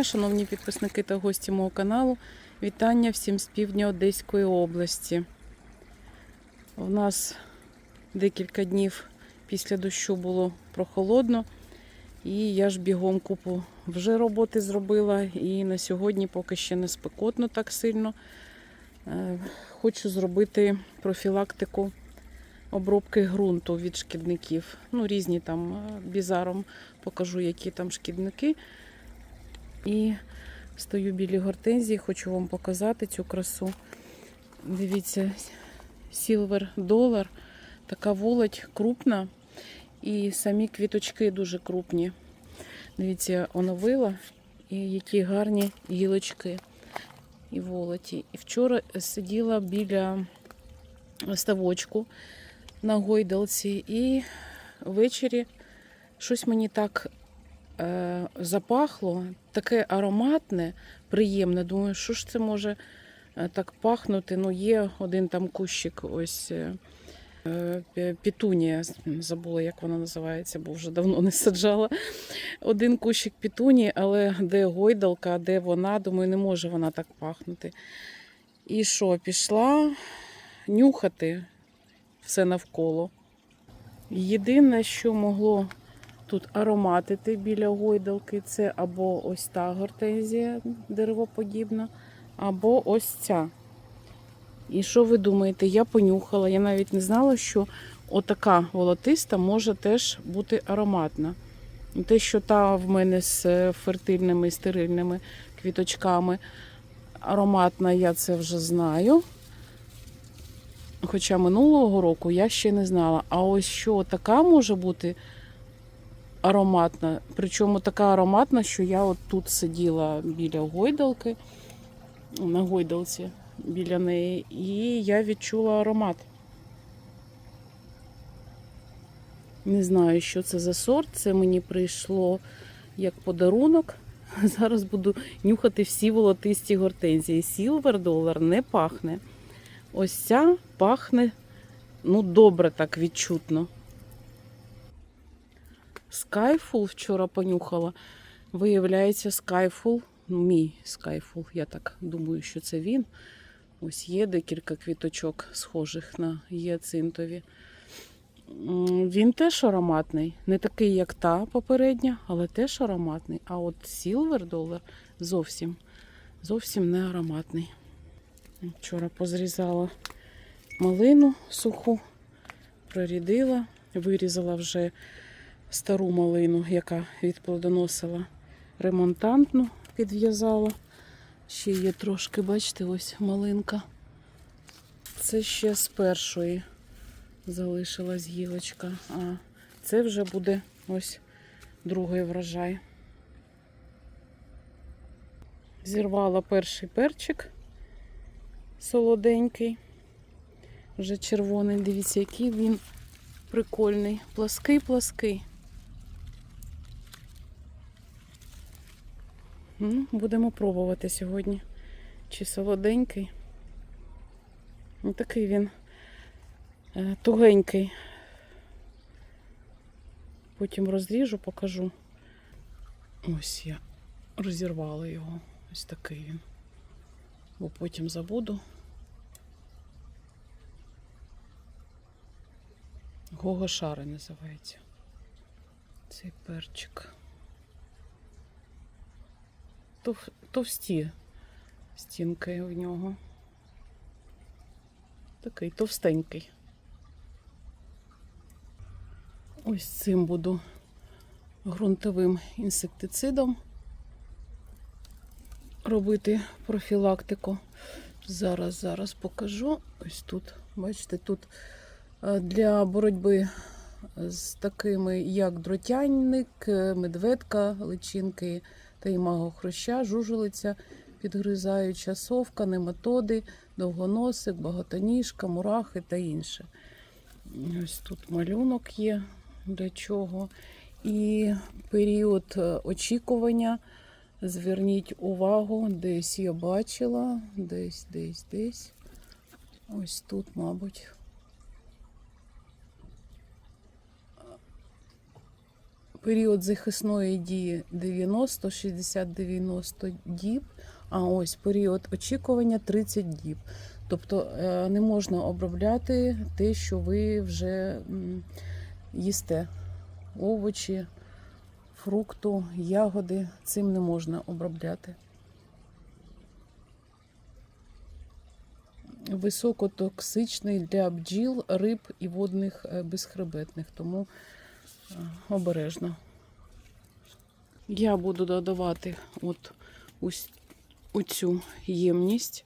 Дня, шановні підписники та гості мого каналу. Вітання всім з півдня Одеської області. У нас декілька днів після дощу було прохолодно, і я ж бігом купу вже роботи зробила. І на сьогодні поки ще не спекотно так сильно. Е, Хочу зробити профілактику обробки ґрунту від шкідників. Ну, різні там е, бізаром покажу, які там шкідники. І стою біля гортензії, хочу вам показати цю красу. Дивіться, Dollar, така волоть крупна, і самі квіточки дуже крупні. Дивіться, оновила, і які гарні гілочки і волоті. І вчора сиділа біля ставочку на гойдалці, і ввечері щось мені так запахло, таке ароматне, приємне. Думаю, що ж це може е, так пахнути. Ну, є один там кущик, ось е, е, пі- пітунія, забула, як вона називається, бо вже давно не саджала. Один кущик пітунії, але де гойдалка, де вона, думаю, не може вона так пахнути. І що, пішла нюхати все навколо. Єдине, що могло тут ароматити біля гойдалки, це або ось та гортензія деревоподібна, або ось ця. І що ви думаєте? Я понюхала, я навіть не знала, що отака волотиста може теж бути ароматна. Те, що та в мене з фертильними і стерильними квіточками ароматна, я це вже знаю. Хоча минулого року я ще не знала. А ось що така може бути ароматна. Причому така ароматна, що я от тут сиділа біля гойдалки, на гойдалці біля неї, і я відчула аромат. Не знаю, що це за сорт. Це мені прийшло як подарунок. Зараз буду нюхати всі волотисті гортензії. Silver Dollar не пахне. Ось ця пахне, ну, добре так відчутно. Skyful вчора понюхала. Виявляється, Skyful, ну, мій Skyful, я так думаю, що це він. Ось є декілька квіточок, схожих на гіацинтові. Він теж ароматний. Не такий, як та попередня, але теж ароматний. А от Silver Dollar зовсім, зовсім не ароматний. Вчора позрізала малину суху, прорідила, вирізала вже стару малину, яка відплодоносила ремонтантну, підв'язала. Ще є трошки, бачите, ось малинка. Це ще з першої залишилась гілочка. А це вже буде ось другий врожай. Зірвала перший перчик солоденький, вже червоний. Дивіться, який він прикольний. Плаский-плаский. Ну, будемо пробувати сьогодні. Чи солоденький. Ну, такий він е, тугенький. Потім розріжу, покажу. Ось я розірвала його. Ось такий він. Бо потім забуду. Гого Шари називається. Цей перчик. Тов, товсті стінки в нього. Такий товстенький. Ось цим буду ґрунтовим інсектицидом робити профілактику. Зараз, зараз покажу. Ось тут, бачите, тут е, для боротьби з такими, як дротянник, е, медведка, личинки та імаго хруща, жужелиця, підгризаюча совка, нематоди, довгоносик, багатоніжка, мурахи та інше. Ось тут малюнок є для чого. І період е, очікування. Зверніть увагу, десь я бачила, десь, десь, десь. Ось тут, мабуть. Період захисної дії 90, 60, 90 діб, а ось період очікування 30 діб. Тобто е, не можна обробляти те, що ви вже їсте. Овочі, фрукту, ягоди цим не можна обробляти. Високотоксичний для бджіл, риб і водних е, безхребетних, тому обережно. Я буду додавати от у цю ємність.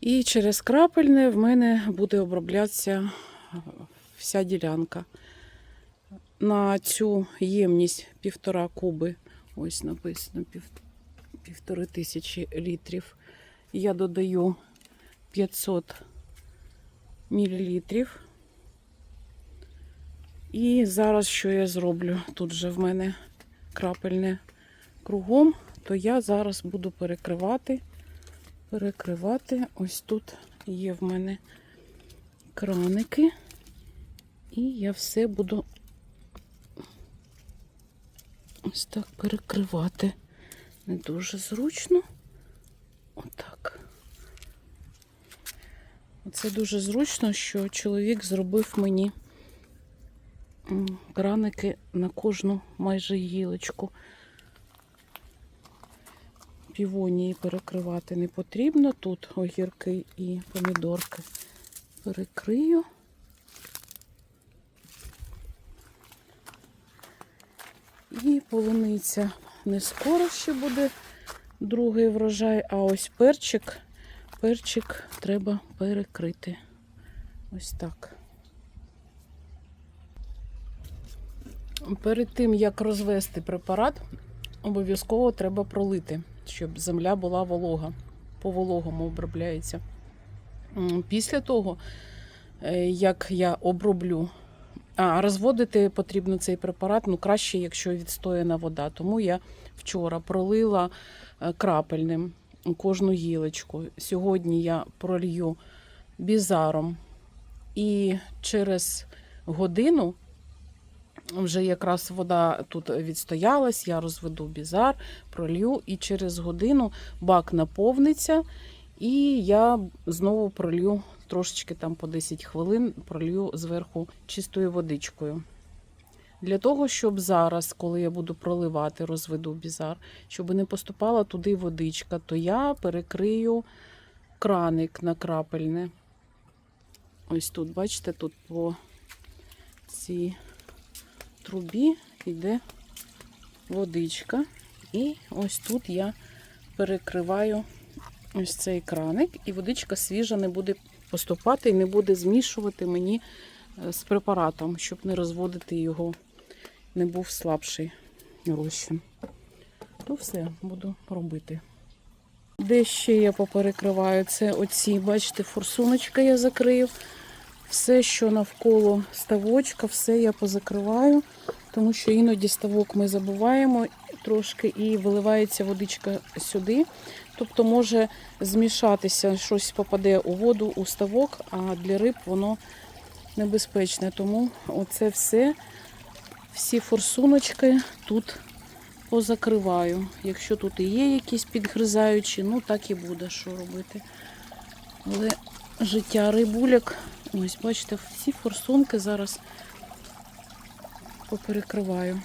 І через крапельне в мене буде оброблятися е, вся ділянка. На цю ємність півтора куби, ось написано пів, півтори тисячі літрів. Я додаю 500 мілілітрів. І зараз що я зроблю? Тут же в мене крапельне кругом, то я зараз буду перекривати, перекривати. Ось тут є в мене краники, і я все буду ось так перекривати. Не дуже зручно. Отак. Це дуже зручно, що чоловік зробив мені краники на кожну майже гілочку. Півонії перекривати не потрібно. Тут огірки і помідорки перекрию. І полуниця не скоро ще буде другий врожай, а ось перчик, перчик треба перекрити. Ось так. Перед тим, як розвести препарат, обов'язково треба пролити, щоб земля була волога. По вологому обробляється. Після того, е, як я оброблю, а розводити потрібно цей препарат, ну краще, якщо відстояна вода. Тому я вчора пролила е, крапельним кожну гілочку. Сьогодні я пролью бізаром. І через годину вже якраз вода тут відстоялась, я розведу бізар, пролью, і через годину бак наповниться, і я знову пролью трошечки там по 10 хвилин, пролью зверху чистою водичкою. Для того, щоб зараз, коли я буду проливати, розведу бізар, щоб не поступала туди водичка, то я перекрию краник на крапельне. Ось тут, бачите, тут по цій трубі йде водичка. І ось тут я перекриваю ось цей краник, і водичка свіжа не буде поступати і не буде змішувати мені е, з препаратом, щоб не розводити його, не був слабший розчин. То все буду робити. Де ще я поперекриваю? Це оці, бачите, форсуночка я закрию. Все, що навколо ставочка, все я позакриваю, тому що іноді ставок ми забуваємо трошки і виливається водичка сюди. Тобто може змішатися, щось попаде у воду, у ставок, а для риб воно небезпечне. Тому оце все, всі форсуночки тут позакриваю. Якщо тут і є якісь підгризаючі, ну так і буде, що робити. Але життя рибуляк, ось бачите, всі форсунки зараз поперекриваю.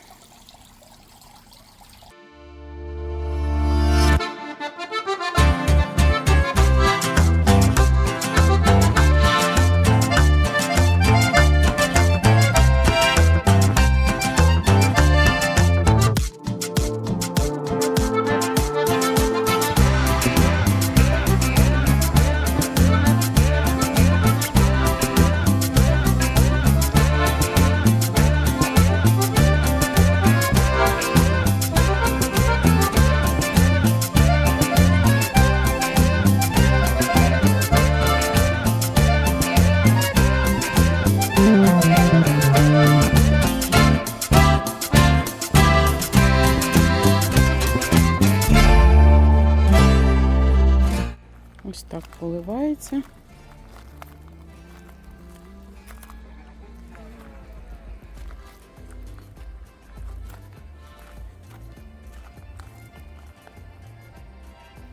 вкусні.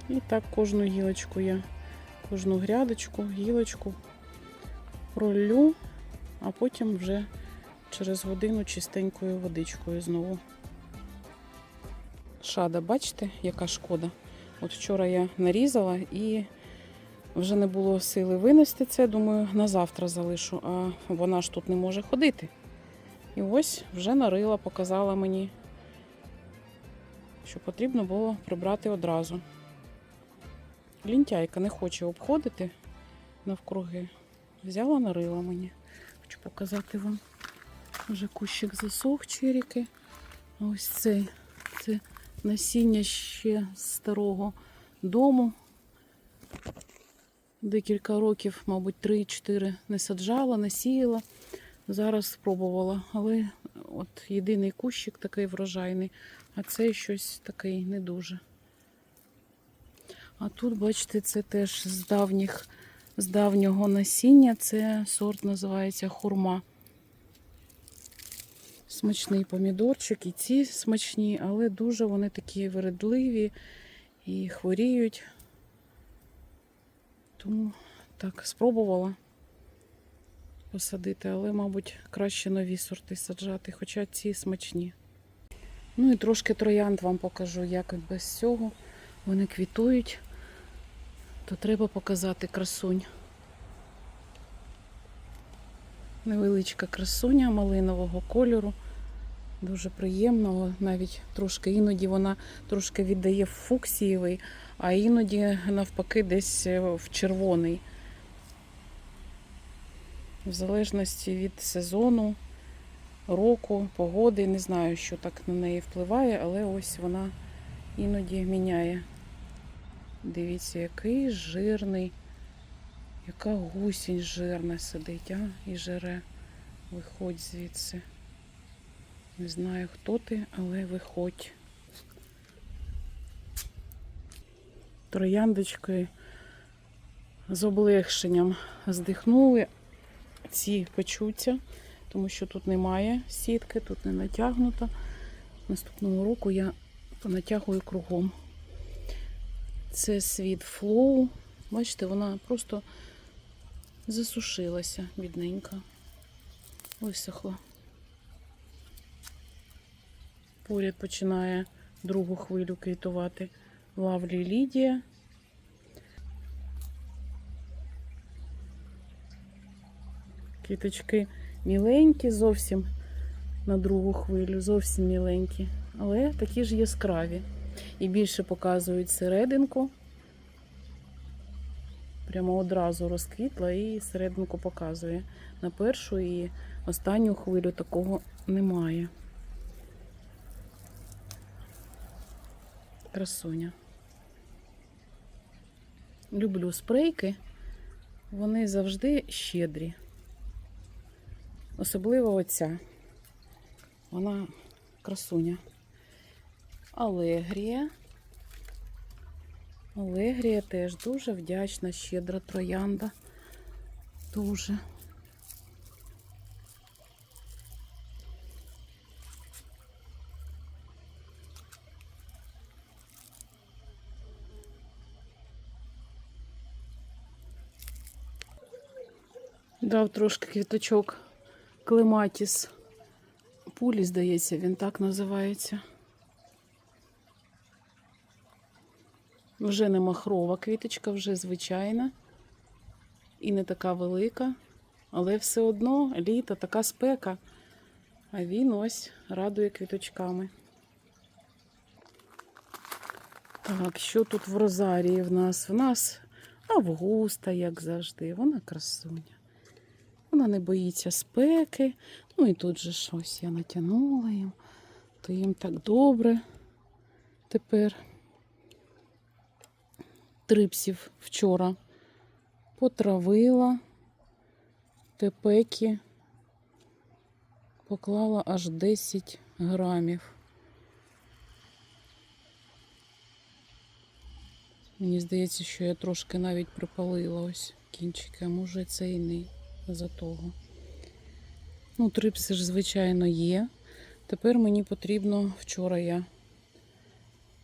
І так кожну гілочку я, кожну грядочку, гілочку пролю, а потім вже через годину чистенькою водичкою знову. Шада, бачите, яка шкода? От вчора я нарізала і вже не було сили винести це. Думаю, на завтра залишу, а вона ж тут не може ходити. І ось вже нарила, показала мені, що потрібно було прибрати одразу. Лінтяйка не хоче обходити навкруги. Взяла, нарила мені. Хочу показати вам. Вже кущик засох черіки. Ось цей це насіння ще з старого дому. Декілька років, мабуть, 3-4 не саджала, не сіяла. Зараз спробувала, але от єдиний кущик такий врожайний, а цей щось такий не дуже. А тут, бачите, це теж з давніх, з давнього насіння. Це сорт називається хурма. Смачний помідорчик, і ці смачні, але дуже вони такі вередливі і хворіють. Тому так, спробувала посадити, але, мабуть, краще нові сорти саджати, хоча ці смачні. Ну і трошки троянд вам покажу, як без цього вони квітують, то треба показати красунь. Невеличка красуня малинового кольору. Дуже приємного, навіть трошки іноді вона трошки віддає фуксієвий, а іноді навпаки десь в червоний. В залежності від сезону, року, погоди. Не знаю, що так на неї впливає, але ось вона іноді міняє. Дивіться, який жирний, яка гусінь жирна сидить, а? І жере. Виходь звідси. Не знаю, хто ти, але виходь. Трояндочки з облегшенням здихнули. Ці печуться, тому що тут немає сітки, тут не натягнуто. Наступного року я понатягую кругом. Це світ флоу. Бачите, вона просто засушилася, бідненька, висохла. Поряд починає другу хвилю квітувати Лавлі Лідія. Квіточки міленькі, зовсім на другу хвилю, зовсім міленькі, але такі ж яскраві. І більше показують серединку. Прямо одразу розквітла і серединку показує. На першу і останню хвилю такого немає. Красуня. Люблю спрейки, вони завжди щедрі. Особливо оця. Вона красуня. Алегрія. Алегрія теж дуже вдячна, щедра троянда. Дуже. Дав трошки квіточок клематіс. Пулі, здається, він так називається. Вже не махрова квіточка, вже звичайна. І не така велика. Але все одно літо, така спека. А він ось радує квіточками. Так, що тут в Розарії в нас? В нас Августа, як завжди, вона красуня. Вона не боїться спеки. Ну і тут же щось я натягнула їм, то їм так добре тепер. Трипсів вчора потравила, тепеки поклала аж 10 грамів. Мені здається, що я трошки навіть припалила ось кінчики, а може це і не за того. Ну, трипси ж, звичайно, є. Тепер мені потрібно, вчора я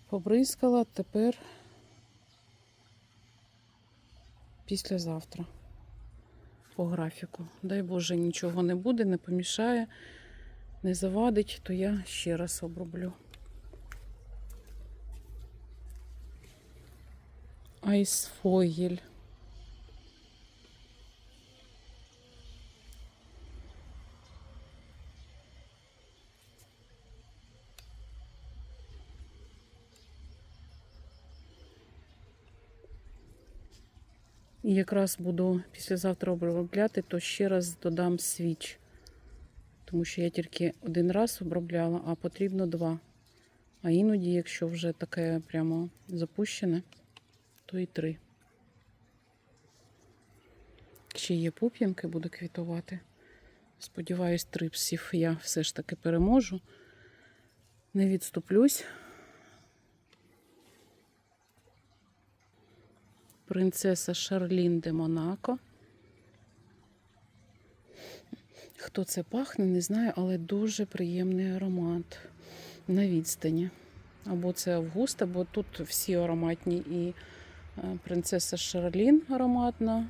побризкала, тепер післязавтра по графіку. Дай Боже, нічого не буде, не помішає, не завадить, то я ще раз оброблю. Айсфогель. І якраз буду післязавтра обробляти, то ще раз додам свіч. Тому що я тільки один раз обробляла, а потрібно два. А іноді, якщо вже таке прямо запущене, то і три. Ще є пуп'янки, буду квітувати. Сподіваюсь, трипсів я все ж таки переможу. Не відступлюсь. Принцеса Шарлін де Монако. Хто це пахне, не знаю, але дуже приємний аромат на відстані. Або це Августа, бо тут всі ароматні. І е, принцеса Шарлін ароматна,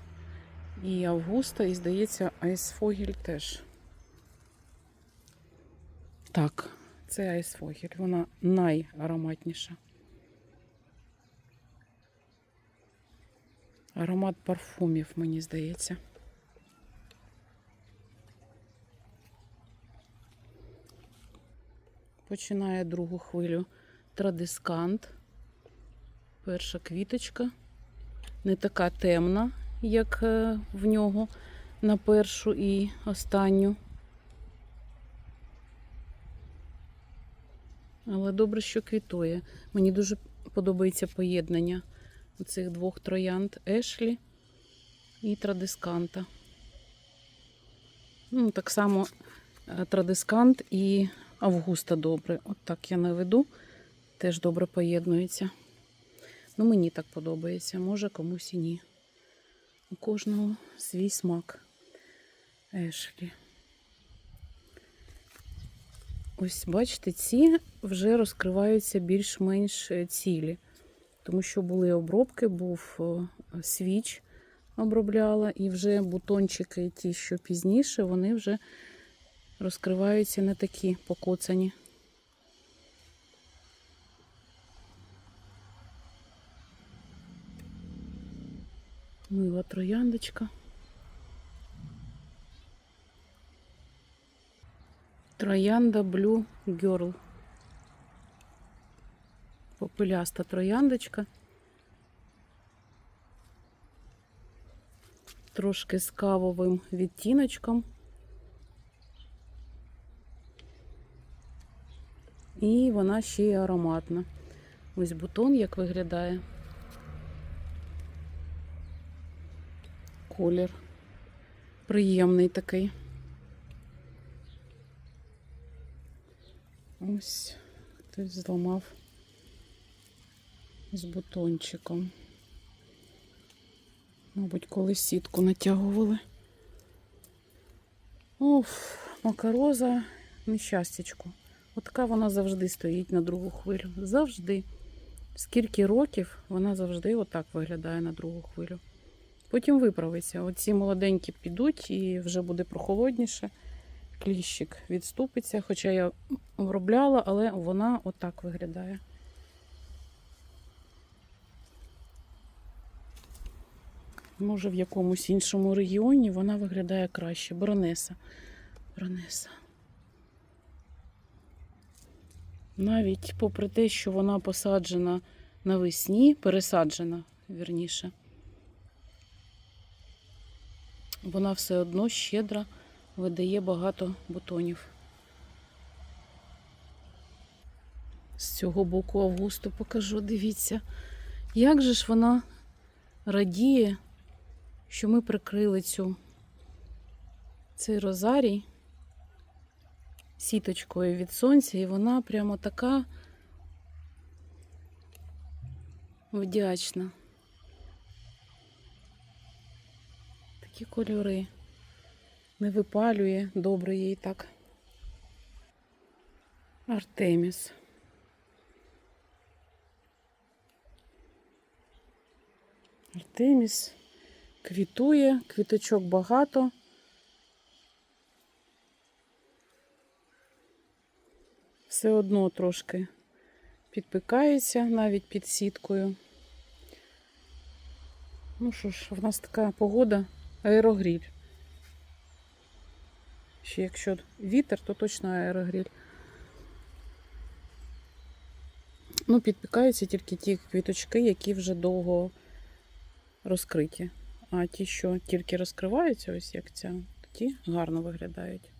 і Августа, і, здається, Айсфогіль теж. Так, це Айсфогіль. Вона найароматніша. Аромат парфумів, мені здається. Починає другу хвилю традискант. Перша квіточка. Не така темна, як е, в нього на першу і останню. Але добре, що квітує. Мені дуже подобається поєднання цих двох троянд Ешлі і Традисканта. Ну, так само е, Традискант і Августа добре. От так я наведу, теж добре поєднується. Ну, мені так подобається, може комусь і ні. У кожного свій смак. Ешлі. Ось, бачите, ці вже розкриваються більш-менш е, цілі тому що були обробки, був е, свіч обробляла, і вже бутончики, ті, що пізніше, вони вже розкриваються не такі покоцані. Мила трояндочка. Троянда Blue Girl попеляста трояндочка. Трошки з кавовим відтіночком. І вона ще й ароматна. Ось бутон як виглядає. Колір. Приємний такий. Ось хтось зламав з бутончиком. Мабуть, коли сітку натягували. Оф, макароза нещастячку. Отака вона завжди стоїть на другу хвилю. Завжди. Скільки років вона завжди отак виглядає на другу хвилю. Потім виправиться. Оці молоденькі підуть і вже буде прохолодніше. Кліщик відступиться, хоча я обробляла, але вона отак виглядає. Може, в якомусь іншому регіоні вона виглядає краще. Бронеса. Бронеса. Навіть попри те, що вона посаджена навесні, пересаджена, вірніше, вона все одно щедро видає багато бутонів. З цього боку Августу покажу, дивіться, як же ж вона радіє що ми прикрили цю цей розарій сіточкою від сонця, і вона прямо така вдячна. Такі кольори. Не випалює добре їй так. Артеміс. Артеміс квітує, квіточок багато. Все одно трошки підпикається навіть під сіткою. Ну що ж, в нас така погода аерогріль. Ще якщо вітер, то точно аерогріль. Ну, підпікаються тільки ті квіточки, які вже довго розкриті. А ті, що тільки розкриваються, ось як ця, ті гарно виглядають.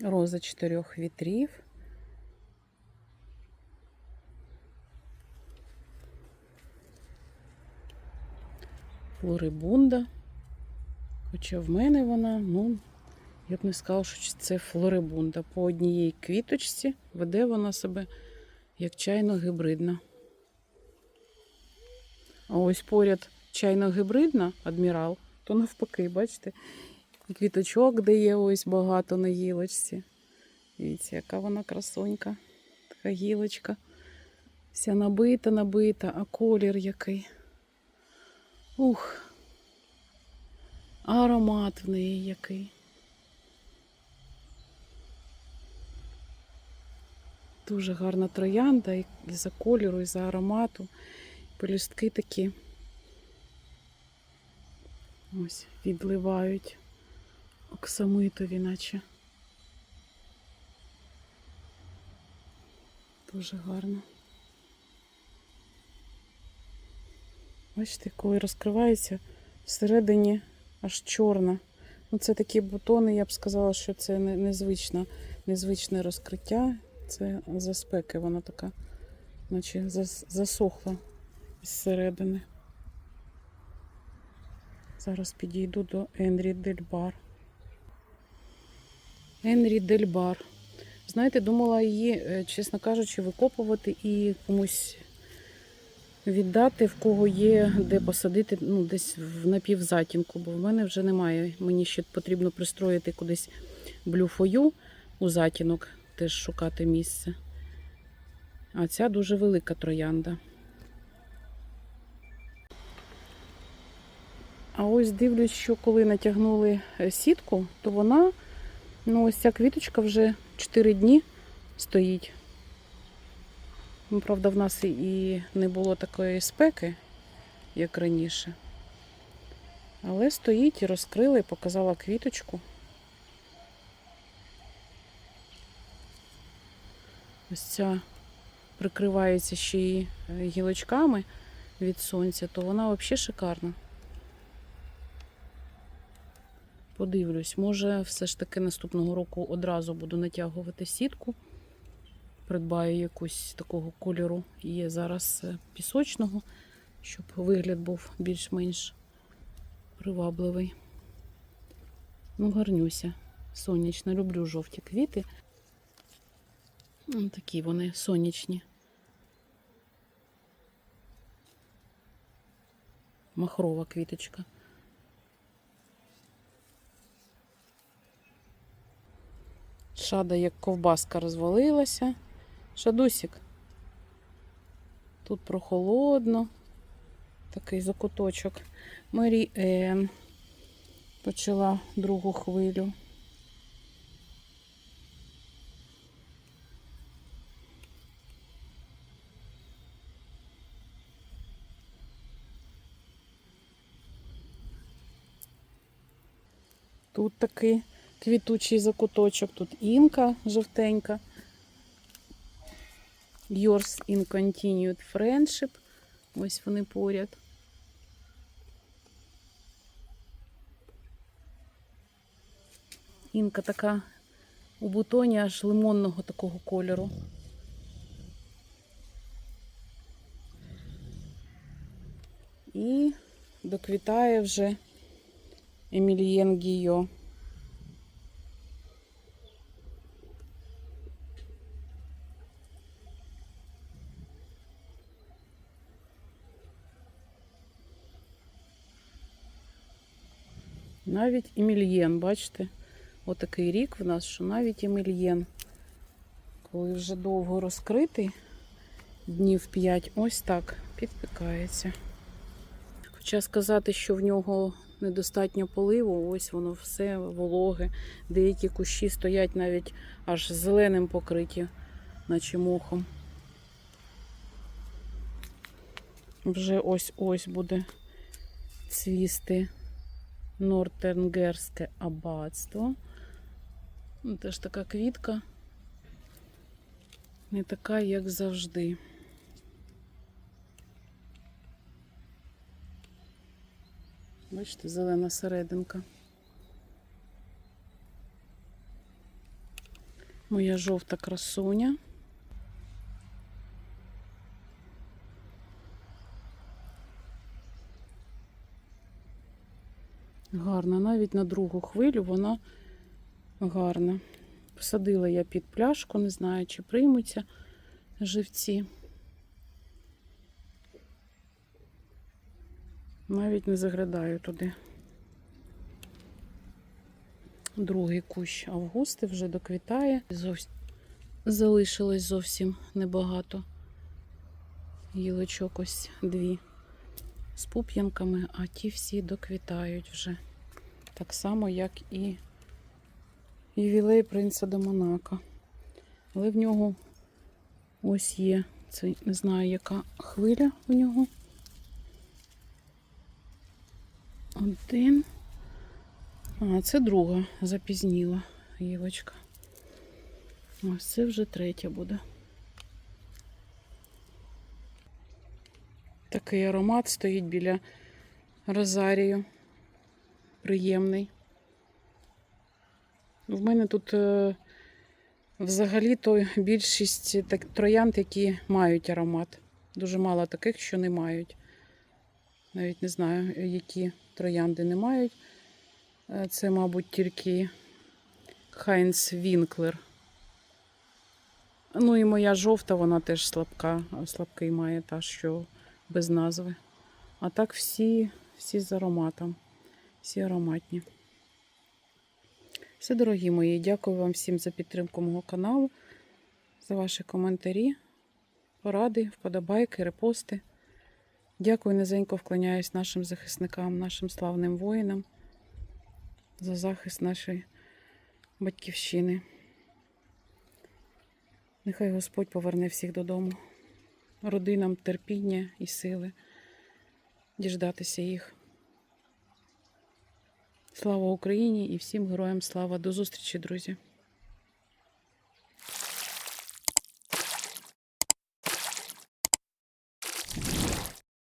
Роза чотирьох вітрів. Флорибунда. Хоча в мене вона, ну, я б не сказала, що це флорибунда. По однієї квіточці веде вона себе як чайно-гибридна. А ось поряд чайно-гибридна адмірал, то навпаки, бачите, і квіточок дає ось багато на гілочці. Дивіться, яка вона красонька. Така гілочка. Вся набита, набита, а колір який. Ух. Аромат в неї який. Дуже гарна троянда і за кольору, і за аромату. Пелюстки такі ось відливають оксамитові, наче. Дуже гарно. Бачите, коли розкривається, всередині аж чорна. Ну, це такі бутони, я б сказала, що це не- незвичне, незвичне розкриття. Це за спеки вона така, наче засохла зсередини. Зараз підійду до Енрі Дельбар. Енрі Дельбар. Знаєте, думала її, е, чесно кажучи, викопувати і комусь віддати, в кого є де посадити, ну, десь в напівзатінку, бо в мене вже немає. Мені ще потрібно пристроїти кудись блюфою у затінок, теж шукати місце. А ця дуже велика троянда. А ось дивлюсь, що коли натягнули е, сітку, то вона, ну ось ця квіточка вже 4 дні стоїть. Ну, Правда, в нас і не було такої спеки, як раніше. Але стоїть і розкрила, і показала квіточку. Ось ця прикривається ще й е, гілочками від сонця, то вона взагалі шикарна. Подивлюсь, може, все ж таки наступного року одразу буду натягувати сітку. Придбаю якусь такого кольору. Є зараз е, пісочного, щоб вигляд був більш-менш привабливий. Ну, гарнюся. Сонячно. Люблю жовті квіти. М, Такі вони сонячні. Махрова квіточка. Шада як ковбаска розвалилася. Шадусік. Тут прохолодно. Такий закуточок. Мері Ен почала другу хвилю. Тут такий квітучий закуточок, тут інка жовтенька. Yours in Continued Friendship. Ось вони поряд. Інка така у бутоні аж лимонного такого кольору. І доквітає вже Емілієн Гійо. Навіть Емільєн, бачите? Отакий рік в нас, що навіть Емільєн, коли вже довго розкритий, днів 5, ось так підпікається. Хоча сказати, що в нього недостатньо поливу, ось воно все вологе. Деякі кущі стоять навіть аж зеленим покриті, наче мохом. Вже ось-ось буде цвісти Нортернгерське аббатство. Ну, Теж така квітка. Не така, як завжди. Бачите, зелена серединка. Моя жовта красуня. Гарна, навіть на другу хвилю вона гарна. Посадила я під пляшку, не знаю, чи приймуться живці. Навіть не заглядаю туди. Другий кущ Августи вже доквітає. Залишилось зовсім небагато. Гілочок ось дві з пуп'янками, а ті всі доквітають вже. Так само, як і ювілей принца до Монако. Але в нього ось є, це не знаю, яка хвиля у нього. Один. А, це друга запізніла гілочка. Ось це вже третя буде. Такий аромат стоїть біля розарію. Приємний. В мене тут е, взагалі-то більшість так, троянд, які мають аромат. Дуже мало таких, що не мають. Навіть не знаю, які троянди не мають. Е, Це, мабуть, тільки Хайнс Вінклер. Ну і моя жовта, вона теж слабка, слабкий має та, що без назви. А так всі, всі з ароматом. Всі ароматні. Все, дорогі мої, дякую вам всім за підтримку мого каналу, за ваші коментарі, поради, вподобайки, репости. Дякую, низенько вклоняюсь нашим захисникам, нашим славним воїнам за захист нашої батьківщини. Нехай Господь поверне всіх додому, родинам терпіння і сили діждатися їх. Слава Україні і всім героям слава. До зустрічі, друзі!